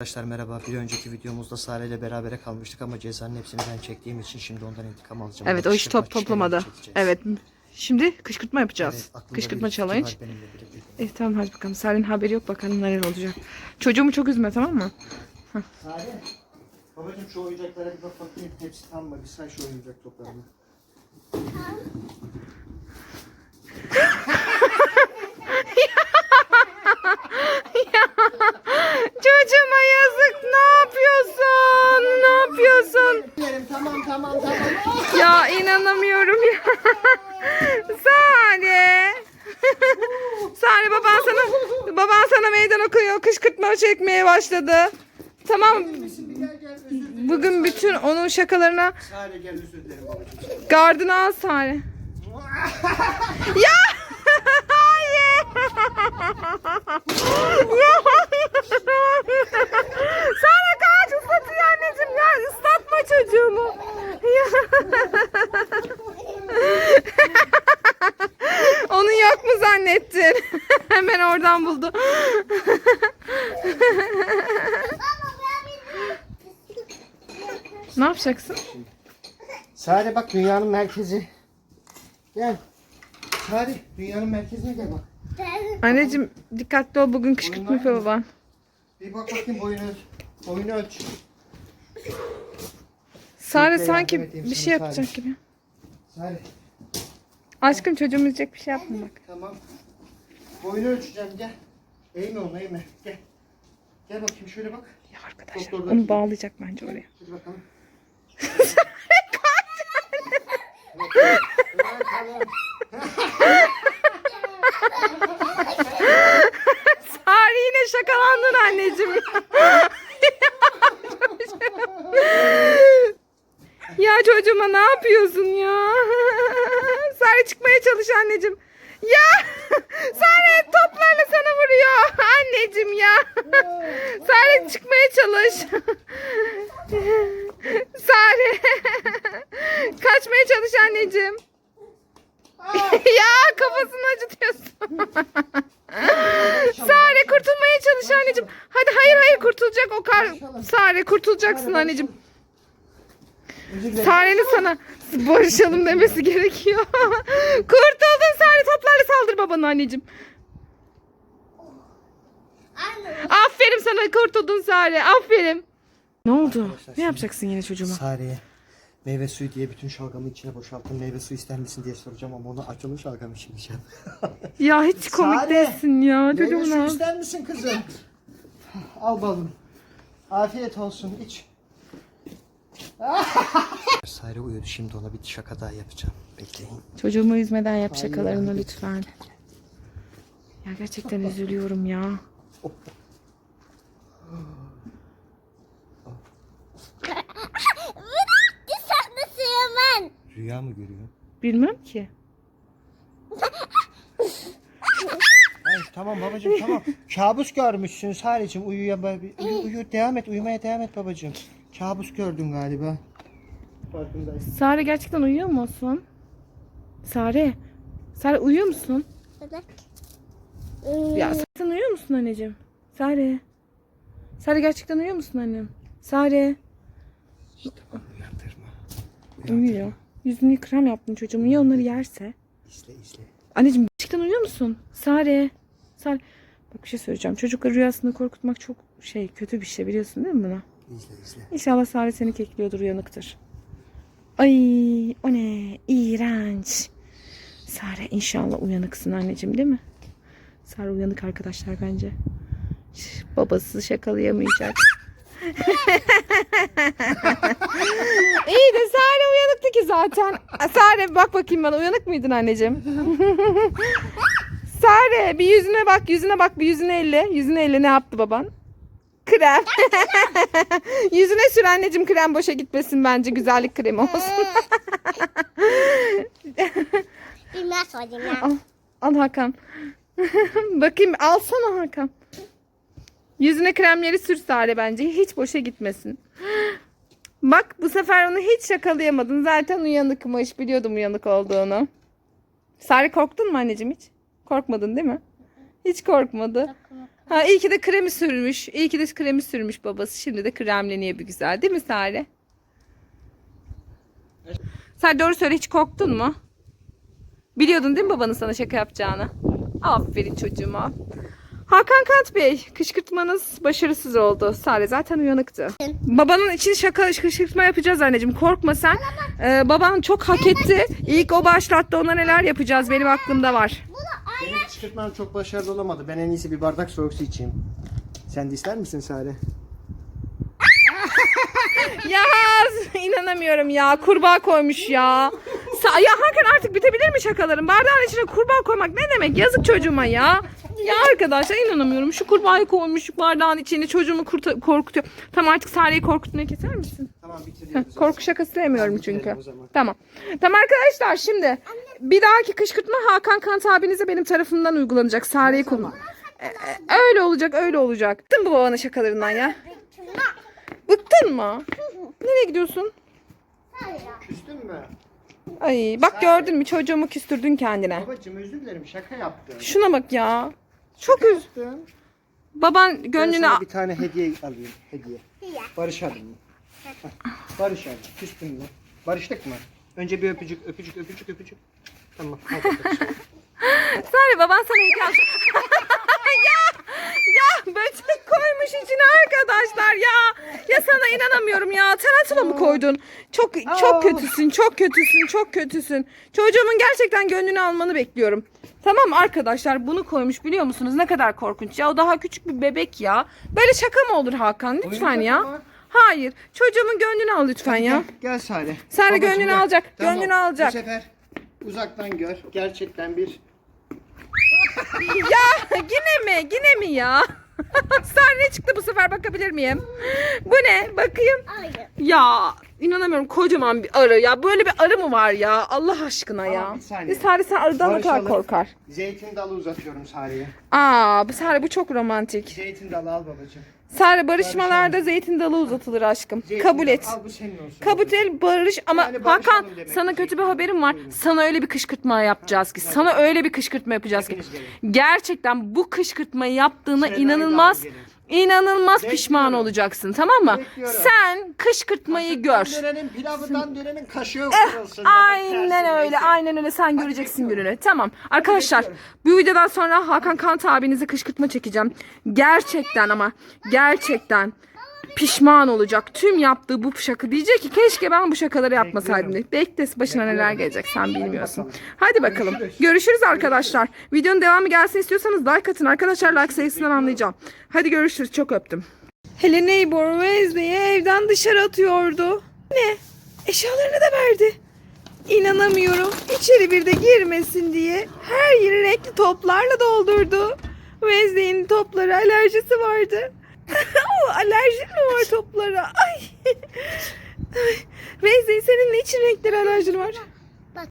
Arkadaşlar merhaba. Bir önceki videomuzda Sare ile berabere kalmıştık ama cezanın hepsini ben çektiğim için şimdi ondan intikam alacağım. Evet o iş top çekeceğiz. Evet. Şimdi kışkırtma yapacağız. Evet, kışkırtma challenge. benimle birlikte. E, tamam hadi bakalım. Sare'nin haberi yok bakalım neler olacak. Çocuğumu çok üzme tamam mı? Sare. Babacım şu oyuncaklara bir bak bakayım. Hepsi tam mı? Bir say şu oyuncak toplarını. Çocuğuma yazık. Ne yapıyorsun? Ne yapıyorsun? Tamam tamam tamam. Ya inanamıyorum ya. Sare. Sare baban sana baban sana meydan okuyor. Kışkırtma çekmeye başladı. Tamam. Bugün bütün onun şakalarına Sare gel özür dilerim babacım. gardını al Sare. ya! Hayır! Ya! Sare kaç ıslatıyor anneciğim ya ıslatma çocuğumu. Onu yok mu zannettin? Hemen oradan buldu. ne yapacaksın? Sare bak dünyanın merkezi. Gel. Sare dünyanın merkezine gel bak. Anneciğim dikkatli ol bugün kışkırtma yapıyor baban. Bir bak bakayım boyunu ölç. Boyunu ölç. Sare Bekle, sanki yardım edeyim bir sana, şey Sare. yapacak gibi. Sare Aşkım çocuğum üzecek bir şey yapma bak. tamam. Boyunu ölçeceğim gel. Eğme onu eğme. Gel. Gel bakayım şöyle bak. Ya arkadaşlar Doktorlar onu kim? bağlayacak bence oraya. Hadi bakalım. Sare yine şakalandın anneciğim. ya çocuğuma ne yapıyorsun ya? Sare çıkmaya çalış anneciğim. Ya Sare toplarla sana vuruyor. Anneciğim ya. Sare çıkmaya çalış. Sare. Kaçmaya çalış anneciğim. ya kafasını acıtıyorsun. Sare kurtulmaya çalış anneciğim. Hadi hayır hayır kurtulacak o kar. Sare kurtulacaksın anneciğim. Sare'nin sana barışalım demesi gerekiyor. Kurtuldun Sare toplarla saldır babana anneciğim. Aferin sana kurtuldun Sare. Aferin. Ne oldu? Ne yapacaksın yine çocuğuma? Sare'ye meyve suyu diye bütün şalgamı içine boşalttım. Meyve suyu ister misin diye soracağım ama ona acılı şalgam içmeyeceğim. Ya hiç komik Sare, değilsin ya meyve suyu ister misin kızım? Al balım. Afiyet olsun iç. Sare uyudu şimdi ona bir şaka daha yapacağım. Bekleyin. Çocuğumu üzmeden yap Hayır, şakalarını hayır. lütfen. Ya gerçekten üzülüyorum ya. Rüya mı görüyor? Bilmem ki. Hayır tamam babacığım tamam. Kabus görmüşsün Sare'cim uyuya uyu, uyu devam et uyumaya devam et babacığım. Kabus gördün galiba. Farkındayım. Sare gerçekten uyuyor musun? Sare. Sare uyuyor musun? Ya sen uyuyor musun anneciğim? Sare. Sare gerçekten uyuyor musun annem? Sare. Uyandırma. Uyuyor. Yüzünü krem yaptın çocuğum. Ya onları yerse? İzle izle. Anneciğim gerçekten uyuyor musun? Sare. Sare. Bak bir şey söyleyeceğim. Çocukları rüyasında korkutmak çok şey kötü bir şey biliyorsun değil mi bunu? İzle izle. İnşallah Sare seni kekliyordur uyanıktır. Ay o ne? İğrenç. Sare inşallah uyanıksın anneciğim değil mi? Sare uyanık arkadaşlar bence. Babası şakalayamayacak. İyi de Sare uyanıktı ki zaten. Sare bak bakayım bana uyanık mıydın anneciğim? Sare bir yüzüne bak yüzüne bak bir yüzüne elle. Yüzüne elle ne yaptı baban? Krem. Yüzüne sür anneciğim krem boşa gitmesin bence güzellik kremi olsun. Bilmez ya. al, al Hakan. Bakayım alsana Hakan. Yüzüne kremleri sür Sare bence hiç boşa gitmesin. Bak bu sefer onu hiç şakalayamadın. Zaten uyanıkmış. Biliyordum uyanık olduğunu. Sare korktun mu anneciğim hiç? Korkmadın değil mi? Hiç korkmadı. Korkma. Ha iyi ki de kremi sürmüş. İyi ki de kremi sürmüş babası. Şimdi de kremleniyor bir güzel. Değil mi Sare? Sen doğru söyle hiç korktun mu? Biliyordun değil mi babanın sana şaka yapacağını? Aferin çocuğuma. Hakan Kant Bey, kışkırtmanız başarısız oldu. Sare zaten uyanıktı. Babanın için şaka kışkırtma yapacağız anneciğim. Korkma sen. Ee, baban çok hak etti. İlk o başlattı. Ona neler yapacağız benim aklımda var. Benim kışkırtmam çok başarılı olamadı. Ben en iyisi bir bardak soğuk su içeyim. Sen de ister misin Sare? Ya inanamıyorum ya. Kurbağa koymuş ya. Sa- ya Hakan artık bitebilir mi şakaların? Bardağın içine kurbağa koymak ne demek? Yazık çocuğuma ya. Ya arkadaşlar inanamıyorum. Şu kurbağayı koymuş bardağın içine çocuğumu kurta- korkutuyor. Tamam artık Sare'yi korkutmayı keser misin? Tamam bitir. Heh, Korku şakası sevmiyorum çünkü. bitirelim o zaman. Tamam. Tamam arkadaşlar şimdi bir dahaki kışkırtma Hakan Kant abinize benim tarafımdan uygulanacak. Sare'yi kullan. E, e, öyle olacak öyle olacak. Bıktın mı babanın şakalarından ya? Bıktın mı? Nereye gidiyorsun? Küstün mü? Ay bak gördün mü çocuğumu küstürdün kendine. Babacım özür dilerim şaka yaptım. Şuna bak ya. Çok üz. Yaptım. Baban Ben gönlünü sana bir tane hediye alayım. Hediye. Barışalım mı? Heh, Barışalım. Küstün mü? Barıştık mı? Önce bir öpücük, öpücük, öpücük, öpücük. Tamam. hadi. Sare baban sana hediye ya böcek koymuş içine arkadaşlar ya. Ya sana inanamıyorum ya. Tarantula mı koydun? Çok çok kötüsün. Çok kötüsün. Çok kötüsün. Çocuğumun gerçekten gönlünü almanı bekliyorum. Tamam arkadaşlar bunu koymuş biliyor musunuz? Ne kadar korkunç ya. O daha küçük bir bebek ya. Böyle şaka mı olur Hakan? Lütfen ya. Hayır. Çocuğumun gönlünü al lütfen ya. Gel, gel Sare. Sare gönlünü gel. alacak, gönlünü alacak. Bu sefer uzaktan gör. Gerçekten bir Ya yine mi? Yine mi ya? Sare ne çıktı bu sefer bakabilir miyim? Bu ne? Bakayım. Hayır. Ya inanamıyorum kocaman bir arı ya. Böyle bir arı mı var ya? Allah aşkına ya. Tamam, bir saniye. Sare sen arıdan ne kadar Barışalım. korkar? zeytin dalı uzatıyorum Sare'ye. Aa bu Sare bu çok romantik. Zeytin dalı al babacım. Sare barışmalarda zeytin dalı uzatılır aşkım. Zeytin Kabul dalı. et. Al bu senin olsun. Kabul et barış ama Yani barışalım Hakan demek. sana kötü bir haberim var. Sana öyle bir kışkırtma yapacağız ki. Sana öyle bir kışkırtma yapacağız ki. Hepiniz gelin. Gerçekten bu kışkırtmayı yaptığına inanılmaz alın inanılmaz Bekliyorum. pişman olacaksın tamam mı? Bekliyorum. Sen kışkırtmayı gör. Dönenin pilavından dönenin kaşığı kırılsın. ya da Aynen öyle. Aynen öyle. Sen göreceksin bekliyorum. gününü. Tamam. Arkadaşlar bekliyorum. bu videodan sonra Hakan Kant abinize kışkırtma çekeceğim. Gerçekten ama gerçekten pişman olacak. Tüm yaptığı bu şaka diyecek ki keşke ben bu şakaları yapmasaydım. Bekle başına neler gelecek sen bilmiyorsun. Hadi bakalım. Görüşürüz. Arkadaşlar. Videonun devamı gelsin istiyorsanız like atın. Arkadaşlar like sayısından anlayacağım. Hadi görüşürüz. Çok öptüm. Hele neighbor Wednesday'i evden dışarı atıyordu. Ne? Eşyalarını da verdi. İnanamıyorum. İçeri bir de girmesin diye her yeri renkli toplarla doldurdu. Wednesday'in toplara alerjisi vardı. Alerjin mi var toplara? Ay. Ay. Wednesday senin ne için renkli alerjin var?